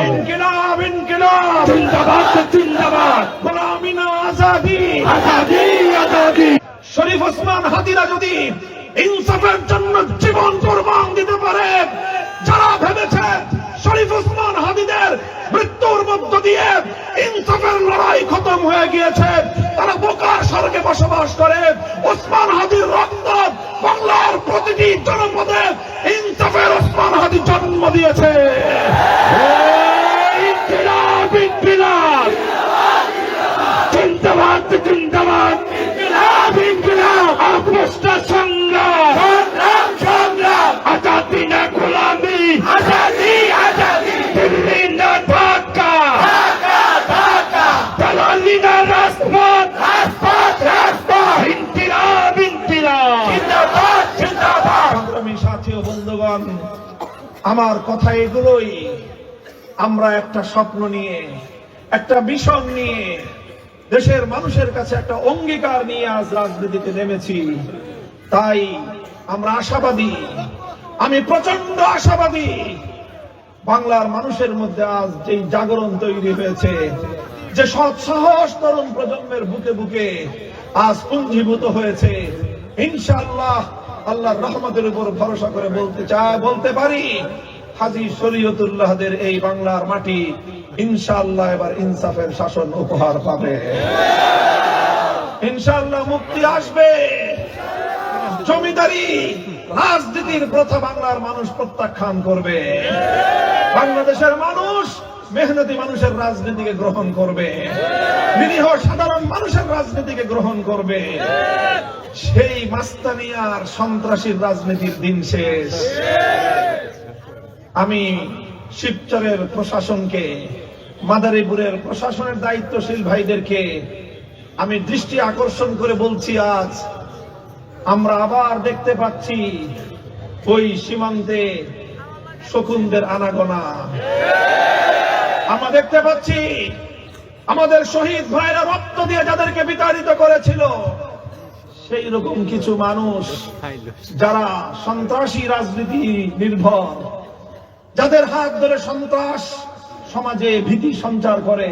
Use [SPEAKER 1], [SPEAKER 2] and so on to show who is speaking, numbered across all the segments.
[SPEAKER 1] ইনকিলাব ইনকিলাব।
[SPEAKER 2] জিন্দাবাদ জিন্দাবাদ।
[SPEAKER 1] গোলামি না আজাদি।
[SPEAKER 2] আজাদি আজাদি।
[SPEAKER 1] শরীফ ওসমান হাদিরা যদি ইনসাফের জন্য জীবন কোরবান দিতে পারে যারা ভেবেছে শরীফ ওসমান হাদিদের মৃত্যুর মধ্য দিয়ে ইনসাফের লড়াই খতম হয়ে গিয়েছে তারা বোকার স্বর্গে বসবাস করে ওসমান হাদির রক্ত বাংলার প্রতিটি জনপদে ইনসাফের ওসমান হাদি জন্ম দিয়েছে
[SPEAKER 2] ইনকিলাব ইনকিলাব জিন্দাবাদ জিন্দাবাদ ইনকিলাব ইনকিলাব অপুষ্ট সংগ্রাম সংগ্রাম সংগ্রাম আজাদি না গোলামি আজাদি আজাদি দিল্লি না ঢাকা ঢাকা ঢাকা দালালি না রাজপথ রাজপথ রাজপথ ইনকিলাব ইনকিলাব জিন্দাবাদ জিন্দাবাদ
[SPEAKER 1] সংগ্রামী সাথী ও বন্ধুগণ আমার কথা এগুলোই। আমরা একটা স্বপ্ন নিয়ে, একটা মিশন নিয়ে, দেশের মানুষের কাছে একটা অঙ্গীকার নিয়ে আজ রাজনীতিতে নেমেছি। তাই আমরা আশাবাদী, আমি প্রচণ্ড আশাবাদী, বাংলার মানুষের মধ্যে আজ যে জাগরণ তৈরি হয়েছে, যে সৎ সাহস তরুণ প্রজন্মের বুকে বুকে আজ পুঞ্জীভূত হয়েছে। ইনশাআল্লাহ আল্লাহর রহমতের উপর ভরসা করে বলতে চাই বলতে পারি। হাজি শরীয়তুল্লাহদের এই বাংলার মাটি ইনশাআল্লাহ এবার ইনসাফের শাসন উপহার পাবে। ইনশাআল্লাহ মুক্তি আসবে। জমিদারি, রাজনীতির প্রথা বাংলার মানুষ প্রত্যাখ্যান করবে। বাংলাদেশের মানুষ মেহনতি মানুষের রাজনীতিকে গ্রহণ করবে। নিরীহ সাধারণ মানুষের রাজনীতিকে গ্রহণ করবে। সেই মাস্তানিয়ার সন্ত্রাসীর রাজনীতির দিন শেষ। আমি শিবচরের প্রশাসনকে, মাদারীপুরের প্রশাসনের দায়িত্বশীল ভাইদেরকে আমি দৃষ্টি আকর্ষণ করে বলছি আজ, আমরা আবার দেখতে পাচ্ছি ওই সীমান্তে শকুনদের আনাগোনা। আমরা দেখতে পাচ্ছি আমাদের শহীদ ভাইরা রক্ত দিয়ে যাদেরকে বিতাড়িত করেছিল, সেই রকম কিছু মানুষ যারা সন্ত্রাসী রাজনীতি নির্ভর, যাদের হাত ধরে সন্ত্রাস সমাজে ভীতি সঞ্চার করে,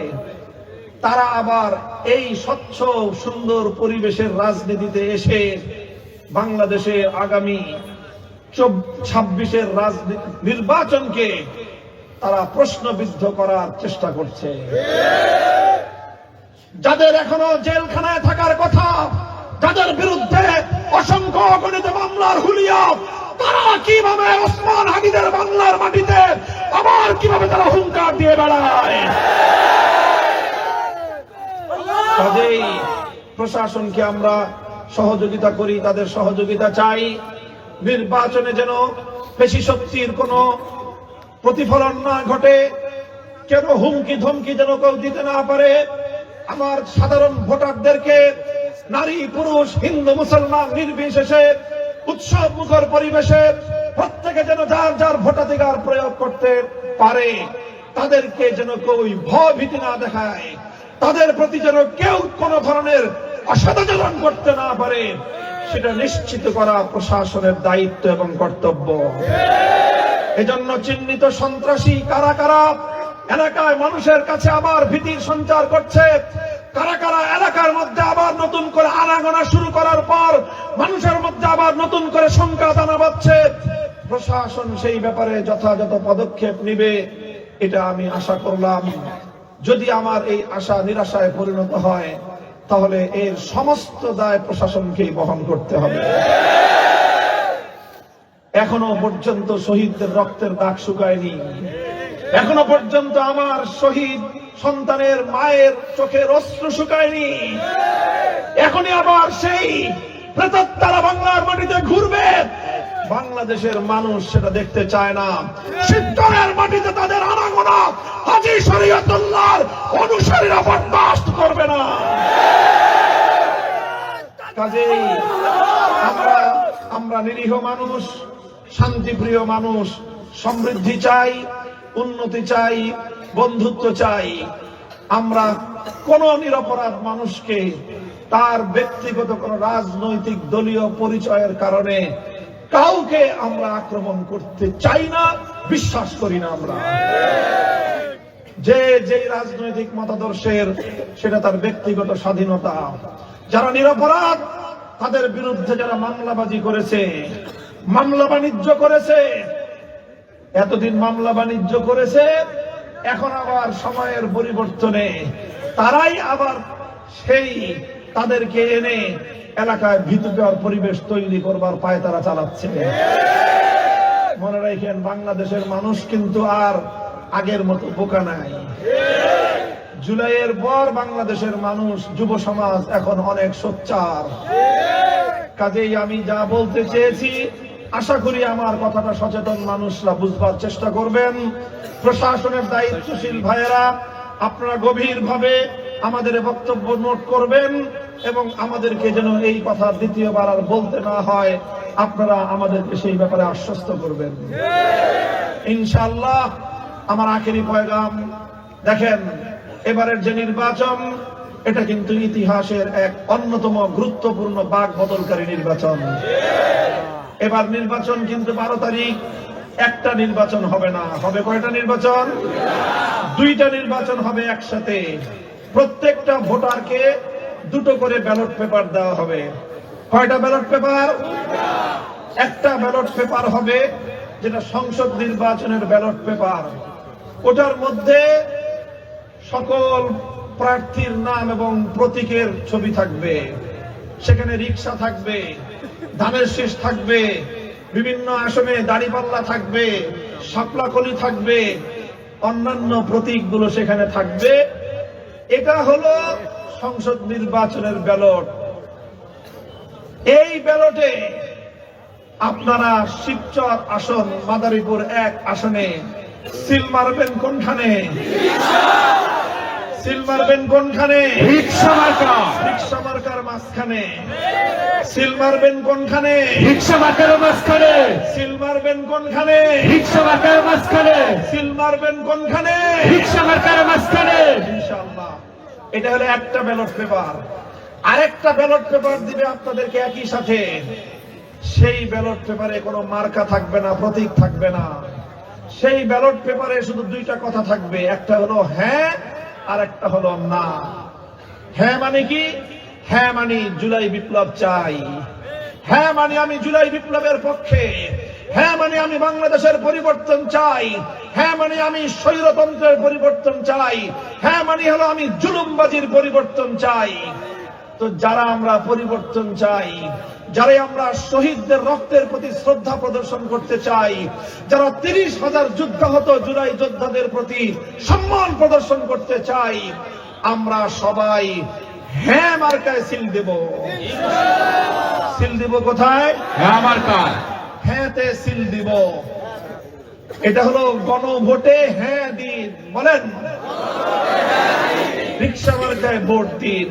[SPEAKER 1] তারা আবার এই স্বচ্ছ, সুন্দর পরিবেশের রাজনীতিতে এসে বাংলাদেশে আগামী ছাব্বিশের রাজনীতি নির্বাচনকে তারা প্রশ্নবিদ্ধ করার চেষ্টা করছে। যাদের এখনও জেলখানায় থাকার কথা, যাদের বিরুদ্ধে অসংখ্য অগণিত মামলার হুলিয়া, তারা কীভাবে ওসমান হামিদের বাংলার মাটিতে আবার কীভাবে তারা হুঙ্কার দিয়ে বেড়ায়? প্রশাসনকে আমরা সহযোগিতা করি, তাদের সহযোগিতা চাই। নির্বাচনে যেন বেশি শক্তির কোনো প্রতিফলন না ঘটে, কেন হুমকি ধমকি যেন কেউ দিতে না পারে? আমার সাধারণ ভোটারদেরকে, নারী, পুরুষ, হিন্দু, মুসলমান, নির্বিশেষে, উৎসব মুখর পরিবেশে প্রত্যেকে যেন যার যার ভোটাধিকার প্রয়োগ করতে পারে, তাদেরকে যেন কেউ ভয় ভীতি না দেখায়, তাদের প্রতি যেন কেউ কোন ধরনের অসদাচরণ করতে না পারে, সেটা নিশ্চিত করা প্রশাসনের দায়িত্ব এবং কর্তব্য। এজন্য চিহ্নিত সন্ত্রাসী কারা কারা? এলাকায় মানুষের কাছে আবার ভীতির সঞ্চার করছে। কারা কারা এলাকার মধ্যে আবার নতুন করে আনাগোনা শুরু করার পর মানুষের মধ্যে আবার নতুন করে সংখ্যা দানা বাচ্ছে প্রশাসন সেই ব্যাপারে যথাযথ পদক্ষেপ নিবে, এটা আমি আশা করলাম। যদি আমার এই আশা নিরাশায় পরিণত হয়, তাহলে এর সমস্ত দায় প্রশাসনকেই বহন করতে হবে। এখনও পর্যন্ত শহীদদের রক্তের দাগ শুকায়নি। এখনও পর্যন্ত আমার শহীদ সন্তানের মায়ের চোখের অস্ত্র শুকায়নি। এখনই আবার সেই প্রেতাত্মারা বাংলার মাটিতে ঘুরবে। বাংলাদেশের মানুষ সেটা দেখতে চায় না। শিবচরের মাটিতে তাদের আনাগোনা হাজি শরীয়তুল্লাহর অনুসারীরা বরদাস্ত করবে না। কাজেই আমরা আমরা নিরীহ মানুষ। শান্তিপ্রিয় মানুষ, সমৃদ্ধি চাই, উন্নতি চাই, বন্ধুত্ব চাই। আমরা কোন নিরপরাধ মানুষকে তার ব্যক্তিগত কোন রাজনৈতিক দলীয় পরিচয়ের কারণে কাউকে আমরা আক্রমণ করতে চাই না, বিশ্বাস করি না আমরা। যে যেই রাজনৈতিক মতাদর্শের, সেটা তার ব্যক্তিগত স্বাধীনতা। যারা নিরপরাধ, তাদের বিরুদ্ধে যারা মামলাবাজি করেছে মামলা বাণিজ্য করেছে। এতদিন মামলা বাণিজ্য করেছে, এখন আবার সময়ের পরিবর্তনে তারাই আবার সেই তাদেরকে এনে এলাকায় ভীতুকর পরিবেশ তৈরি করবার পায় তারা চালাচ্ছে। মনে রাখেন, বাংলাদেশের মানুষ কিন্তু আর আগের মতো বোকা নাই। জুলাইয়ের পর বাংলাদেশের মানুষ, যুব সমাজ এখন অনেক সোচ্চার। কাজেই আমি যা বলতে চেয়েছি আশা করি আমার কথাটা সচেতন মানুষরা বুঝবার চেষ্টা করবেন। প্রশাসনের দায়িত্বশীল ভাইয়েরা, আপনারা গভীরভাবে আমাদের বক্তব্য নোট করবেন এবং আমাদেরকে যেন এই কথা দ্বিতীয়বার আর বলতে না হয়, আপনারা আমাদেরকে সেই ব্যাপারে আশ্বস্ত করবেন। ইনশাল্লাহ আমার আখেরি পয়গাম, দেখেন, এবারের যে নির্বাচন, এটা কিন্তু ইতিহাসের এক অন্যতম গুরুত্বপূর্ণ বাঘ বদলকারী নির্বাচন। এবার নির্বাচন কিন্তু বারো তারিখ। একটা নির্বাচন হবে না। হবে কয়টা নির্বাচন? দুইটা নির্বাচন হবে একসাথে। প্রত্যেকটা ভোটারকে দুটো করে ব্যালট পেপার দেওয়া হবে। কয়টা ব্যালট পেপার? একটা ব্যালট পেপার হবে যেটা সংসদ নির্বাচনের ব্যালট পেপার। ওটার মধ্যে সকল প্রার্থীর নাম এবং প্রতীকের ছবি থাকবে। সেখানে রিক্সা থাকবে। ধানের শীষ থাকবে, বিভিন্ন আসনে দাড়িপাল্লা থাকবে, শাপলাকলি থাকবে, অন্যান্য প্রতীকগুলো সেখানে থাকবে। এটা হলো সংসদ নির্বাচনের ব্যালট। এই ব্যালটে আপনারা শিবচর আসন, মাদারীপুর এক আসনে, সিল মারবেন কোনখানে? সিল মারবেন কোনখানে?
[SPEAKER 2] রিক্সা মার্কা।
[SPEAKER 1] রিক্সা মার্কার মাঝখানে। সিল মারবেন কোনখানে?
[SPEAKER 2] রিক্সা মার্কার মাঝখানে।
[SPEAKER 1] সিল মারবেন কোনখানে?
[SPEAKER 2] রিক্সা মার্কার মাঝখানে।
[SPEAKER 1] সিল মারবেন কোনখানে?
[SPEAKER 2] রিক্সা মার্কার মাঝখানে।
[SPEAKER 1] ইনশাআল্লাহ। এটা হলো একটা ব্যালট পেপার। আরেকটা ব্যালট পেপার দিবে আপনাদেরকে একই সাথে। সেই ব্যালট পেপারে কোনো মার্কা থাকবে না প্রতীক থাকবে না। সেই ব্যালট পেপারে শুধু দুইটা কথা থাকবে। একটা হলো হ্যাঁ আর একটা হলো না। হ্যাঁ মানে কি? হ্যাঁ মানে জুলাই বিপ্লব চাই। হ্যাঁ মানে আমি জুলাই বিপ্লবের পক্ষে। হ্যাঁ মানে আমি বাংলাদেশের পরিবর্তন চাই। হ্যাঁ মানে আমি স্বৈরতন্ত্রের পরিবর্তন চাই। হ্যাঁ মানে হলো আমি জুলুমবাজির পরিবর্তন চাই। তো যারা আমরা পরিবর্তন চাই যারা আমরা শহীদদের রক্তের প্রতি শ্রদ্ধা প্রদর্শন করতে চাই যারা তিরিশ হাজার যুদ্ধাহত জুলাই যোদ্ধাদের প্রতি সম্মান প্রদর্শন করতে চাই আমরা সবাই হ্যাঁ মার্কায় সিল দেব। সিল দিব কোথায়?
[SPEAKER 2] হ্যাঁ মার্কা
[SPEAKER 1] হ্যাঁতে সিল দিব। এটা হলো গণভোটে হ্যাঁ দিন। বলেন। রিক্সা মার্কায় ভোট দিন।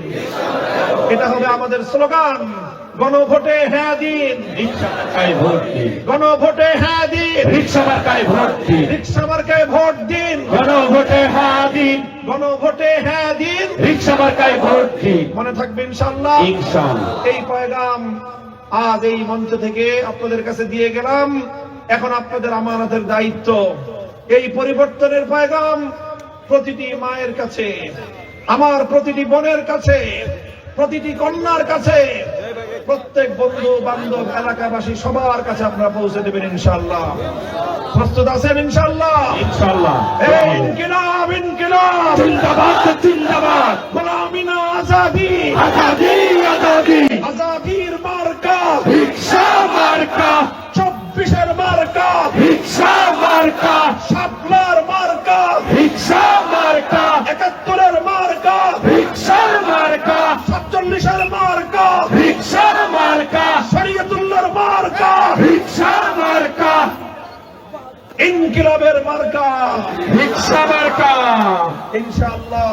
[SPEAKER 1] এটা হবে আমাদের স্লোগান। গণভোটে হ্যাঁ দিন।
[SPEAKER 2] রিক্সা মার্কায় ভোট দিন।
[SPEAKER 1] গণভোটে হ্যাঁ দিন।
[SPEAKER 2] রিক্সা মার্কায় ভোট দিন।
[SPEAKER 1] রিক্সা মার্কায় ভোট দিন।
[SPEAKER 2] গণভোটে হ্যাঁ দিন।
[SPEAKER 1] গণভোটে হ্যাঁ দিন।
[SPEAKER 2] রিক্সা মার্কায় ভোট দিন।
[SPEAKER 1] মনে থাকবে ইনশাল্লাহ
[SPEAKER 2] ইনশাআল্লাহ।
[SPEAKER 1] এই পয়গাম আজ এই মঞ্চ থেকে আপনাদের কাছে দিয়ে গেলাম। এখন আপনাদের আমানতের দায়িত্ব। এই পরিবর্তনের পয়গাম প্রতিটি মায়ের কাছে আমার প্রতিটি বোনের কাছে প্রতিটি কন্যার কাছে প্রত্যেক বন্ধু বান্ধব এলাকাবাসী সবার কাছে আপনারা পৌঁছে দেবেন ইনশাল্লাহ প্রস্তুত আছেন ইনশাল্লাহ
[SPEAKER 2] ইনশাআল্লাহ।
[SPEAKER 1] এই ইনকিলাব ইনকিলাব।
[SPEAKER 2] জিন্দাবাদ জিন্দাবাদ।
[SPEAKER 1] গোলামিনা আজাদি।
[SPEAKER 2] আজাদি আজাদি।
[SPEAKER 1] আজাদির মার্কা।
[SPEAKER 2] রিক্সা মার্কা।
[SPEAKER 1] চব্বিশের মার্কা।
[SPEAKER 2] রিক্সা মার্কা।
[SPEAKER 1] শাপলার মার্কা।
[SPEAKER 2] রিক্সা রিক্সা মার্কা
[SPEAKER 1] ইনশাআল্লাহ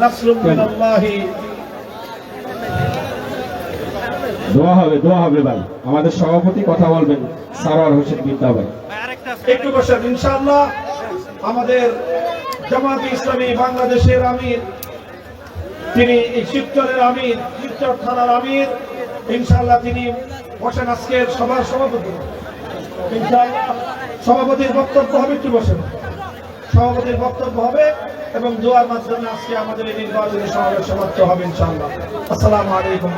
[SPEAKER 1] নাসরুম মিনাল্লাহি
[SPEAKER 3] দোয়া হবে দোয়া হবে ভাই। আমাদের সভাপতি কথা বলবেন সারোয়ার হোসেন বিদ্যা ভাই।
[SPEAKER 1] একটু বসেন ইনশাআল্লাহ। আমাদের জামাত ইসলামী বাংলাদেশের আমির তিনি শিবচরের আমির শিবচর থানার আমির ইনশাআল্লাহ তিনি বসেন আজকের সভার সভাপতি। সভাপতির বক্তব্য হবে একটু বসেন। সভাপতির বক্তব্য হবে এবং দোয়ার মাধ্যমে আজকে আমাদের এই নির্বাচনী সমাবেশ সমাপ্ত হবে ইনশাআল্লাহ। আসসালামু আলাইকুম